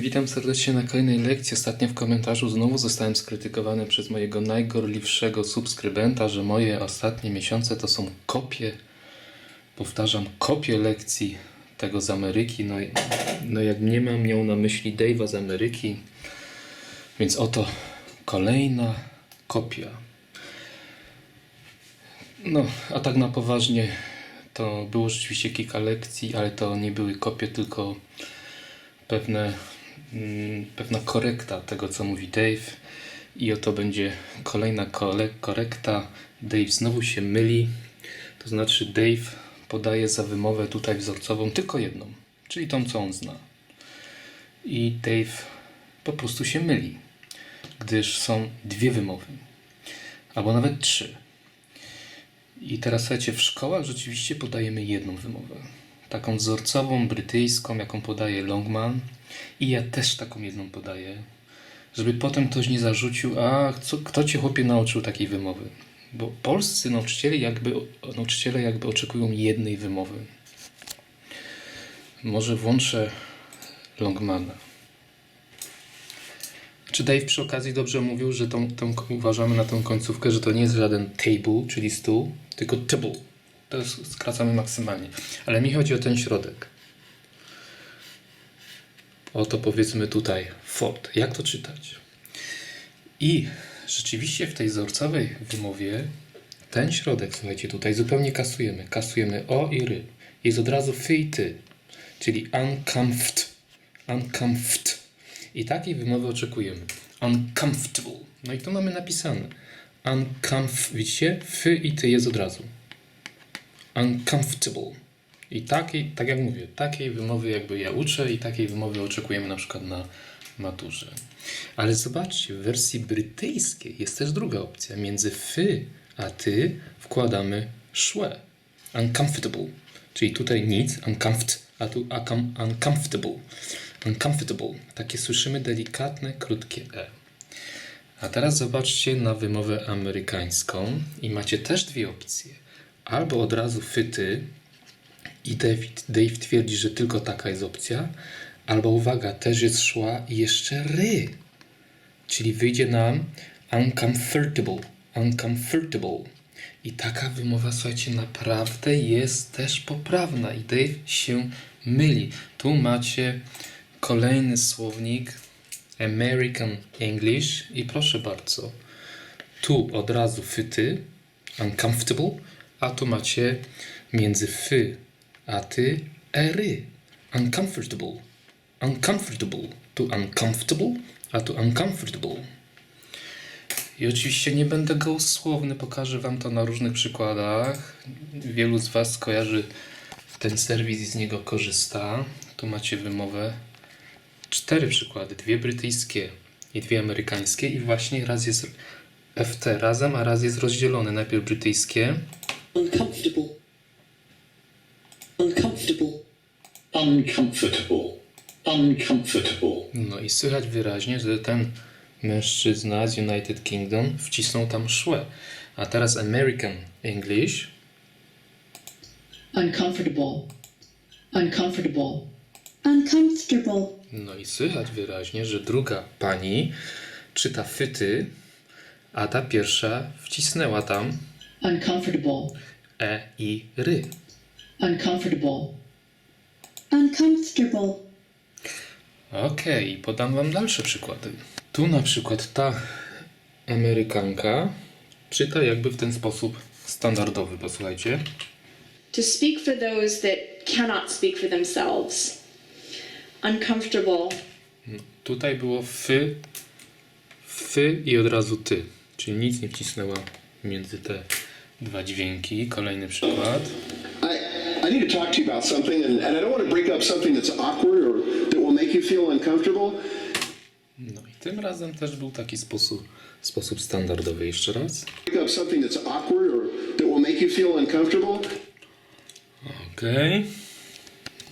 Witam serdecznie na kolejnej lekcji. Ostatnio w komentarzu znowu zostałem skrytykowany przez mojego najgorliwszego subskrybenta, że moje ostatnie miesiące to są kopie, powtarzam, kopie lekcji tego z Ameryki. No, no jak nie mam miał na myśli Dave'a z Ameryki, więc oto kolejna kopia. No, a tak na poważnie to było rzeczywiście kilka lekcji, ale to nie były kopie, tylko pewne, pewna korekta tego, co mówi Dave. I oto będzie kolejna kole- korekta. Dave znowu się myli. To znaczy, Dave podaje za wymowę tutaj wzorcową tylko jedną, czyli tą, co on zna. I Dave po prostu się myli, gdyż są dwie wymowy, albo nawet trzy. I teraz słuchajcie, w szkołach rzeczywiście podajemy jedną wymowę. Taką wzorcową, brytyjską, jaką podaje Longman. I ja też taką jedną podaję. Żeby potem ktoś nie zarzucił, a co, kto cię chłopie nauczył takiej wymowy? Bo polscy nauczyciele jakby, nauczyciele jakby oczekują jednej wymowy. Może włączę Longmana. Czy Dave przy okazji dobrze mówił, że tą, tą, uważamy na tą końcówkę, że to nie jest żaden table, czyli stół, tylko table. To skracamy maksymalnie. Ale mi chodzi o ten środek. Oto powiedzmy tutaj fort. Jak to czytać? I rzeczywiście w tej wzorcowej wymowie ten środek, słuchajcie, tutaj zupełnie kasujemy. Kasujemy o i ry. Jest od razu fy i ty. Czyli uncomfort. Uncomfort. I takiej wymowy oczekujemy. Uncomfortable. No i to mamy napisane. Uncomf... Widzicie? Fy i ty jest od razu. Uncomfortable. I takiej, tak jak mówię, takiej wymowy jakby ja uczę i takiej wymowy oczekujemy na przykład na maturze. Ale zobaczcie, w wersji brytyjskiej jest też druga opcja. Między fy a ty wkładamy szłe. Uncomfortable. Czyli tutaj nic, uncomfort, a tu uncom- uncomfortable. Uncomfortable. Takie słyszymy delikatne, krótkie e. A teraz zobaczcie na wymowę amerykańską i macie też dwie opcje. Albo od razu fyty i David, Dave twierdzi, że tylko taka jest opcja, albo uwaga, też jest szła jeszcze ry. Czyli wyjdzie nam uncomfortable, uncomfortable. I taka wymowa, słuchajcie, naprawdę jest też poprawna i Dave się myli. Tu macie kolejny słownik American English i proszę bardzo, tu od razu fyty, uncomfortable, a tu macie między fy a ty ery, uncomfortable, uncomfortable, tu uncomfortable, a tu uncomfortable. I oczywiście nie będę gołosłowny, pokażę Wam to na różnych przykładach. Wielu z Was kojarzy ten serwis i z niego korzysta. Tu macie wymowę. Cztery przykłady, dwie brytyjskie i dwie amerykańskie i właśnie raz jest FT razem, a raz jest rozdzielone. Najpierw brytyjskie, uncomfortable, uncomfortable, uncomfortable, uncomfortable, no i słychać wyraźnie, że ten mężczyzna z United Kingdom wcisnął tam szłę. A teraz American English. Uncomfortable, uncomfortable, uncomfortable, No i słychać wyraźnie, że druga pani czyta fyty, a ta pierwsza wcisnęła tam uncomfortable, e i ry. uncomfortable, uncomfortable, Okej, podam wam dalsze przykłady. Tu na przykład ta Amerykanka czyta jakby w ten sposób standardowy, posłuchajcie. To speak for those that cannot speak for themselves. Uncomfortable. Tutaj było fy, fy i od razu ty, czyli nic nie wcisnęła między te dwa dźwięki. Kolejny przykład. I, I need to talk to you about something, and, and I don't want to break up something that's awkward or that will make you feel uncomfortable. No i tym razem też był taki sposób, sposób standardowy. Jeszcze raz. Break up something that's awkward or that will make you feel uncomfortable. Okej.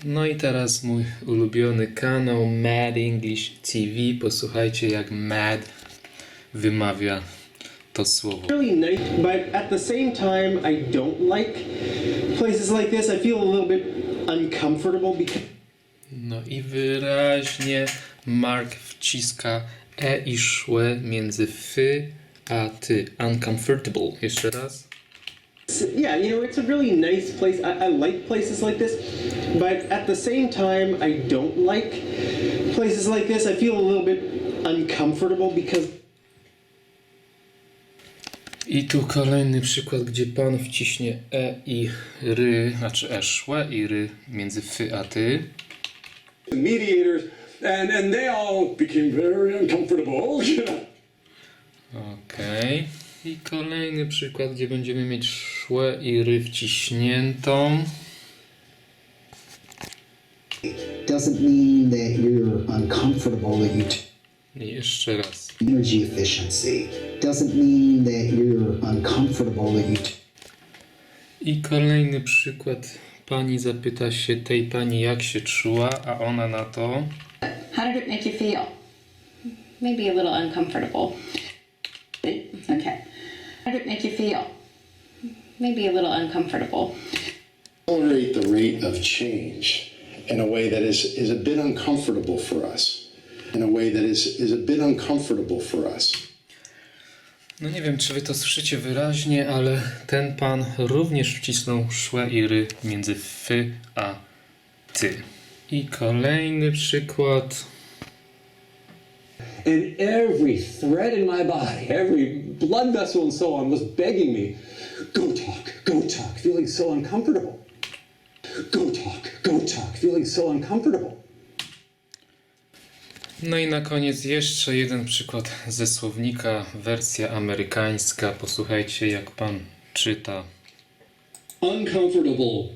No i teraz mój ulubiony kanał Mad English TV. Posłuchajcie jak Mad wymawia słowo. really nice, but at the same time, I don't like places like this. I feel a little bit uncomfortable because No i wyraźnie Mark wciska e i szłe między fy a ty. Uncomfortable. Jeszcze raz. yeah, you know, it's a really nice place. I, I like places like this, but at the same time, I don't like places like this. I feel a little bit uncomfortable because I tu kolejny przykład, gdzie pan wciśnie e i ry, znaczy e szłe i ry między fy a ty. mediators, and, and they all became very uncomfortable. Okej. I kolejny przykład, gdzie będziemy mieć szłe i ry wciśniętą. doesn't mean that you're uncomfortable that you jeszcze raz. energy efficiency doesn't mean that you're uncomfortable that you t- I kolejny przykład. Pani zapyta się tej pani, jak się czuła, a ona na to. How did it make you feel? Maybe a little uncomfortable. Okay. How did it make you feel? Maybe a little uncomfortable. Tolerate the rate of change in a way that is, is a bit uncomfortable for us. In a way that is, is a bit uncomfortable for us. No nie wiem, czy wy to słyszycie wyraźnie, ale ten pan również wcisnął szłe i ry między fy a ty. I kolejny przykład. and every thread in my body, every blood vessel and so on was begging me, go talk, go talk, feeling so uncomfortable. Go talk, go talk, feeling so uncomfortable. No i na koniec jeszcze jeden przykład ze słownika, wersja amerykańska. Posłuchajcie, jak pan czyta. Uncomfortable.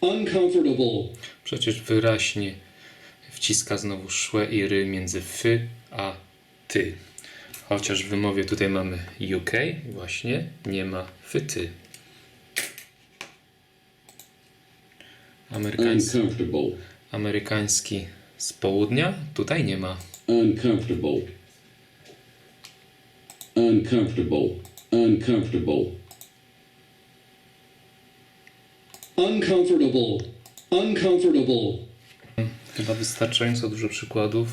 Uncomfortable. Przecież wyraźnie wciska znowu szłe i ry między fy a ty. Chociaż w wymowie tutaj mamy UK, właśnie nie ma fy ty. Amerykański, amerykański z południa tutaj nie ma. Uncomfortable. Uncomfortable. Uncomfortable. Uncomfortable. Uncomfortable. Chyba wystarczająco dużo przykładów,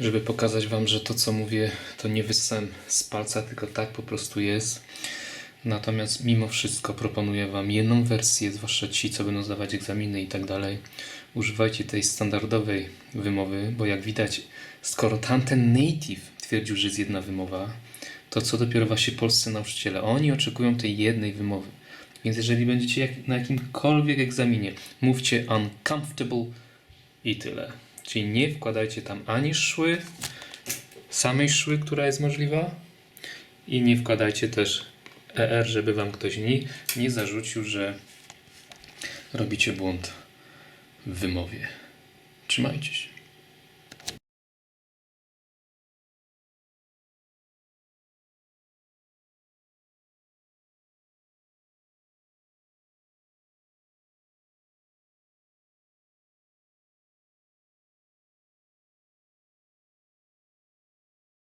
żeby pokazać Wam, że to co mówię to nie wyssałem z palca, tylko tak po prostu jest. Natomiast mimo wszystko proponuję Wam jedną wersję, zwłaszcza ci, co będą zdawać egzaminy i tak dalej. Używajcie tej standardowej wymowy, bo jak widać, skoro tamten native twierdził, że jest jedna wymowa, to co dopiero wasi polscy nauczyciele? Oni oczekują tej jednej wymowy. Więc jeżeli będziecie jak, na jakimkolwiek egzaminie, mówcie uncomfortable i tyle. Czyli nie wkładajcie tam ani szły, samej szły, która jest możliwa, i nie wkładajcie też ER, żeby wam ktoś nie, nie zarzucił, że robicie błąd w wymowie. Trzymajcie się.